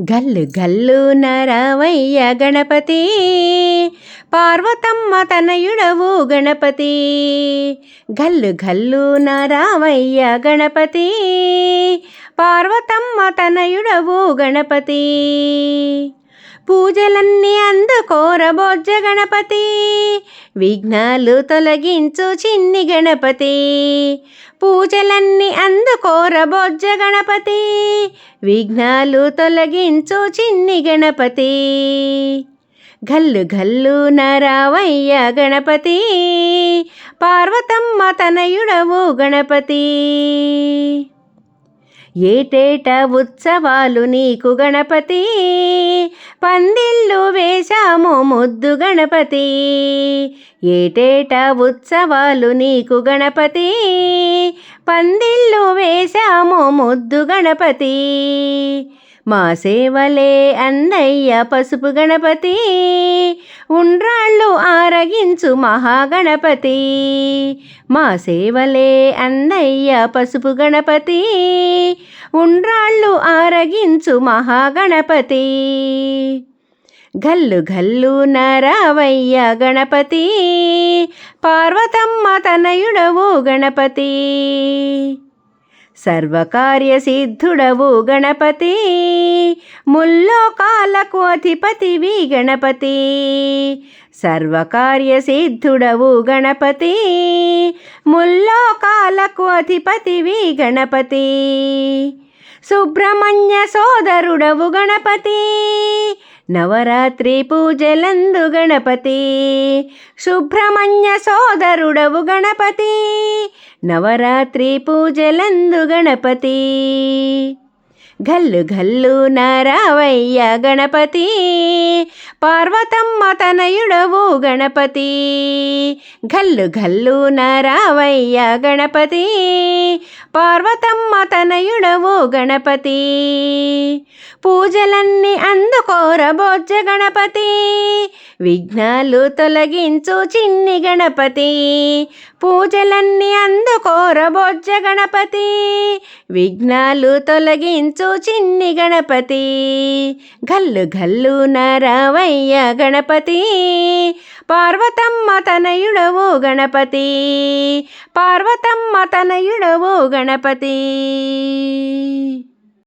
గల్లు గల్లు నరవయ్య గణపతి పార్వతమ్మ తనయుడవు గణపతి. గల్లు గల్లు నరవయ్య గణపతి పార్వతమ్మ తనయుడవు గణపతి. పూజలన్నీ అందుకోరబోజ్జ గణపతి. విఘ్నాలు తొలగించు చిన్ని గణపతి. పూజలన్నీ అందుకోరబోజ్జ గణపతి. విఘ్నాలు తొలగించు చిన్ని గణపతి. గల్లు గల్లు నరావయ్య గణపతి. పార్వతమ్మ తనయుడవు గణపతి. ఏటేట ఉత్సవాలు నీకు గణపతి? పందిళ్ళు వేశాము ముద్దు గణపతి. ఏటేట ఉత్సవాలు నీకు గణపతి? పందిళ్ళు వేశాము ముద్దు గణపతి. మా సేవలే అన్నయ్య పసుపు గణపతి. ఉండ్రాళ్ళు ఆరగించు మహాగణపతి. మా సేవలే అన్నయ్య పసుపు గణపతి. ఉండ్రాళ్ళు ఆరగించు మహాగణపతి. గల్లు గల్లు నరవయ్య గణపతి. పార్వతమ్మ తనయుడవు గణపతి. సర్వకార్య సిద్ధుడవు గణపతి. ముల్లోకాలకు అధిపతివి గణపతి. సర్వకార్య సిద్ధుడవు గణపతి. ముల్లోకాలకు అధిపతివి గణపతి. సుబ్రహ్మణ్య సోదరుడవు గణపతి. నవరాత్రి పూజలందు గణపతి. సుబ్రహ్మణ్య సోదరుడవు గణపతి. నవరాత్రి పూజలందు గణపతి. గల్లు గల్లు నారావయ్య గణపతి. పార్వతమ్మ తనయుడవు గణపతి. గల్లు గల్లు నారావయ్య గణపతి. పార్వతమ్మ తనయుడవు గణపతి. పూజలన్నీ అందుకోరబోజ్జ గణపతి. విఘ్నాలు తొలగించు చిన్ని గణపతి. పూజలన్నీ అందుకోరబోజ్జ గణపతి. విఘ్నాలు తొలగించు చిన్ని గణపతి. గల్లు గల్లు నరవయ్య గణపతి. పార్వతమ్మ తనయుడవు గణపతి. పార్వతమ్మ తనయుడవు గణపతి.